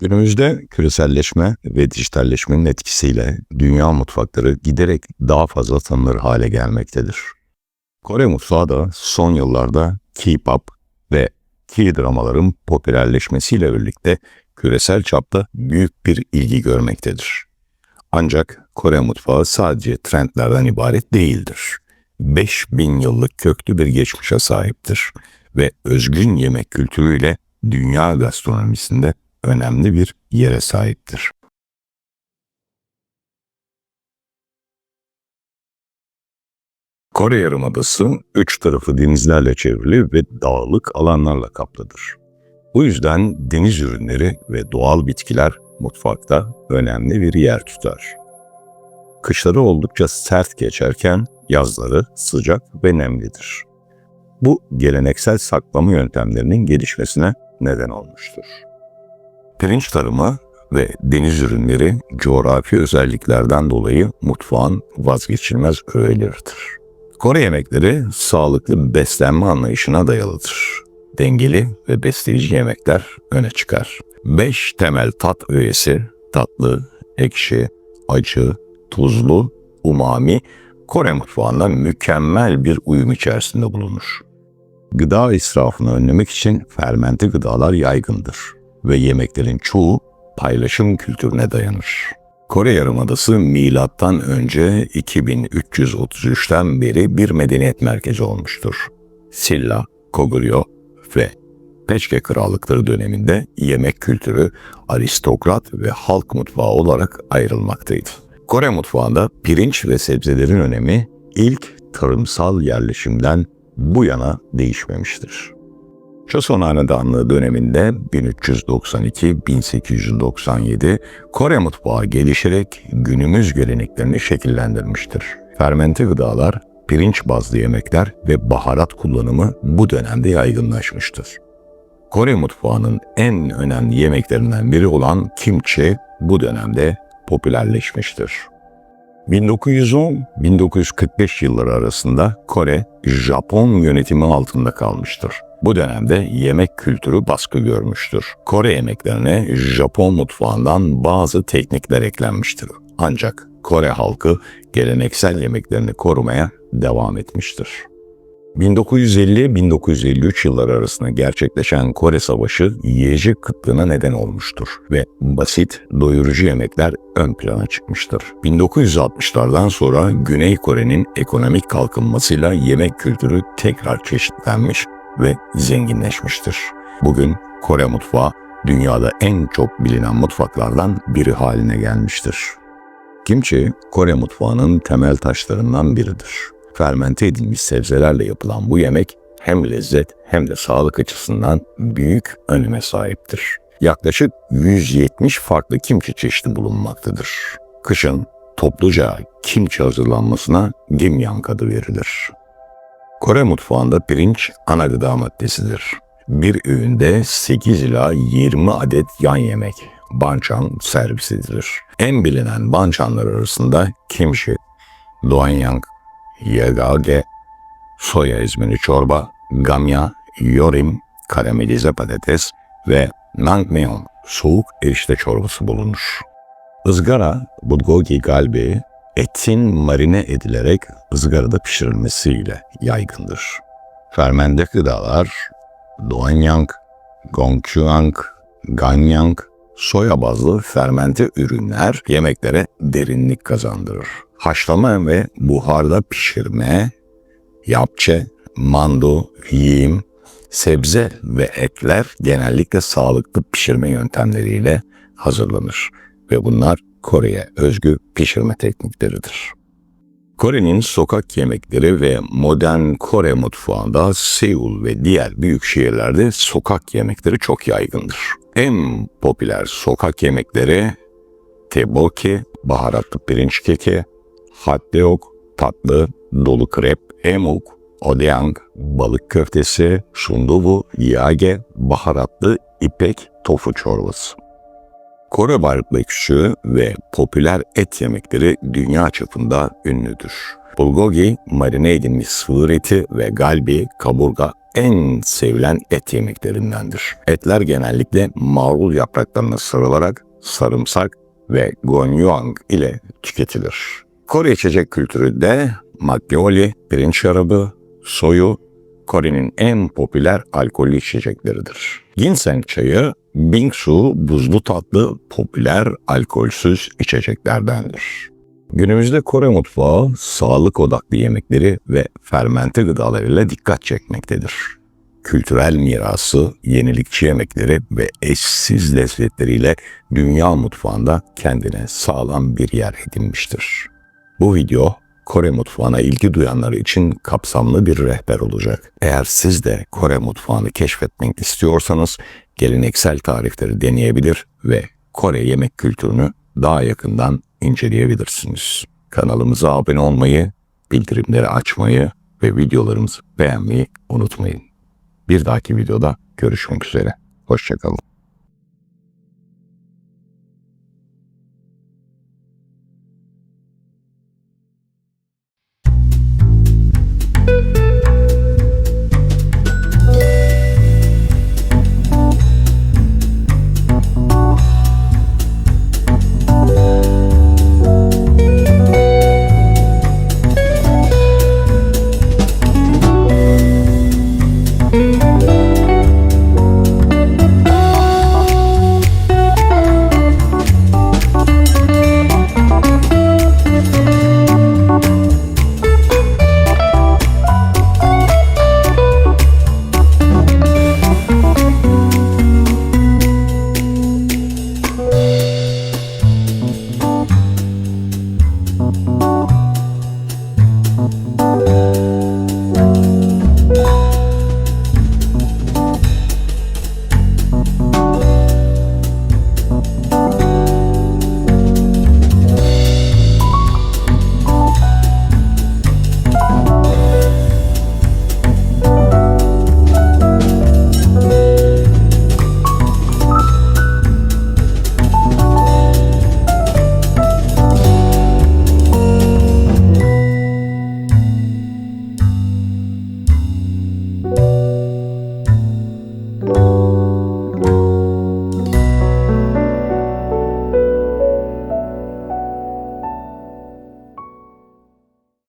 Günümüzde küreselleşme ve dijitalleşmenin etkisiyle dünya mutfakları giderek daha fazla tanınır hale gelmektedir. Kore mutfağı da son yıllarda K-pop ve K-dramaların popülerleşmesiyle birlikte küresel çapta büyük bir ilgi görmektedir. Ancak Kore mutfağı sadece trendlerden ibaret değildir. 5000 yıllık köklü bir geçmişe sahiptir ve özgün yemek kültürüyle dünya gastronomisinde önemli bir yere sahiptir. Kore Yarımadası üç tarafı denizlerle çevrili ve dağlık alanlarla kaplıdır. Bu yüzden deniz ürünleri ve doğal bitkiler mutfakta önemli bir yer tutar. Kışları oldukça sert geçerken yazları sıcak ve nemlidir. Bu geleneksel saklama yöntemlerinin gelişmesine neden olmuştur. Pirinç tarımı ve deniz ürünleri coğrafi özelliklerden dolayı mutfağın vazgeçilmez öğeleridir. Kore yemekleri sağlıklı beslenme anlayışına dayalıdır. Dengeli ve besleyici yemekler öne çıkar. Beş temel tat öğesi tatlı, ekşi, acı, tuzlu, umami Kore mutfağında mükemmel bir uyum içerisinde bulunur. Gıda israfını önlemek için fermente gıdalar yaygındır ve yemeklerin çoğu paylaşım kültürüne dayanır. Kore Yarımadası milattan önce 2333'ten beri bir medeniyet merkezi olmuştur. Silla, Koguryo ve Peçke Krallıkları döneminde yemek kültürü aristokrat ve halk mutfağı olarak ayrılmaktaydı. Kore mutfağında pirinç ve sebzelerin önemi ilk tarımsal yerleşimden bu yana değişmemiştir. Joseon Hanedanlığı döneminde 1392-1897 Kore mutfağı gelişerek günümüz geleneklerini şekillendirmiştir. Fermente gıdalar, pirinç bazlı yemekler ve baharat kullanımı bu dönemde yaygınlaşmıştır. Kore mutfağının en önemli yemeklerinden biri olan kimchi bu dönemde popülerleşmiştir. 1910-1945 yılları arasında Kore, Japon yönetimi altında kalmıştır. Bu dönemde yemek kültürü baskı görmüştür. Kore yemeklerine Japon mutfağından bazı teknikler eklenmiştir. Ancak Kore halkı geleneksel yemeklerini korumaya devam etmiştir. 1950-1953 yılları arasında gerçekleşen Kore Savaşı yiyecek kıtlığına neden olmuştur ve basit, doyurucu yemekler ön plana çıkmıştır. 1960'lardan sonra Güney Kore'nin ekonomik kalkınmasıyla yemek kültürü tekrar çeşitlenmiş ve zenginleşmiştir. Bugün Kore mutfağı dünyada en çok bilinen mutfaklardan biri haline gelmiştir. Kimchi, Kore mutfağının temel taşlarından biridir fermente edilmiş sebzelerle yapılan bu yemek hem lezzet hem de sağlık açısından büyük öneme sahiptir. Yaklaşık 170 farklı kimchi çeşidi bulunmaktadır. Kışın topluca kimchi hazırlanmasına gimyang adı verilir. Kore mutfağında pirinç ana gıda maddesidir. Bir öğünde 8 ila 20 adet yan yemek, banchan servis edilir. En bilinen banchanlar arasında kimchi, doanyang, yegage, soya ezmeli çorba, gamya, yorim, karamelize patates ve naengmyeon, soğuk erişte çorbası bulunur. Izgara, bulgogi galbi, etin marine edilerek ızgarada pişirilmesiyle yaygındır. Fermente gıdalar, doanyang, gongchuang, ganyang, soya bazlı fermente ürünler yemeklere derinlik kazandırır haşlama ve buharda pişirme, yapçe, mando, yiyim, sebze ve etler genellikle sağlıklı pişirme yöntemleriyle hazırlanır ve bunlar Kore'ye özgü pişirme teknikleridir. Kore'nin sokak yemekleri ve modern Kore mutfağında Seul ve diğer büyük şehirlerde sokak yemekleri çok yaygındır. En popüler sokak yemekleri teboki, baharatlı pirinç keki, hatteok, tatlı, dolu krep, emuk, odeang, balık köftesi, sundubu, yage, baharatlı ipek tofu çorbası. Kore barbeküsü ve popüler et yemekleri dünya çapında ünlüdür. Bulgogi, marine edilmiş sığır eti ve galbi, kaburga en sevilen et yemeklerindendir. Etler genellikle marul yapraklarına sarılarak sarımsak ve gonyuang ile tüketilir. Kore içecek kültürü de makgeolli, pirinç şarabı, soyu, Kore'nin en popüler alkollü içecekleridir. Ginseng çayı, bingsu buzlu tatlı popüler alkolsüz içeceklerdendir. Günümüzde Kore mutfağı sağlık odaklı yemekleri ve fermente gıdalarıyla dikkat çekmektedir. Kültürel mirası, yenilikçi yemekleri ve eşsiz lezzetleriyle dünya mutfağında kendine sağlam bir yer edinmiştir. Bu video Kore mutfağına ilgi duyanlar için kapsamlı bir rehber olacak. Eğer siz de Kore mutfağını keşfetmek istiyorsanız geleneksel tarifleri deneyebilir ve Kore yemek kültürünü daha yakından inceleyebilirsiniz. Kanalımıza abone olmayı, bildirimleri açmayı ve videolarımızı beğenmeyi unutmayın. Bir dahaki videoda görüşmek üzere. Hoşçakalın.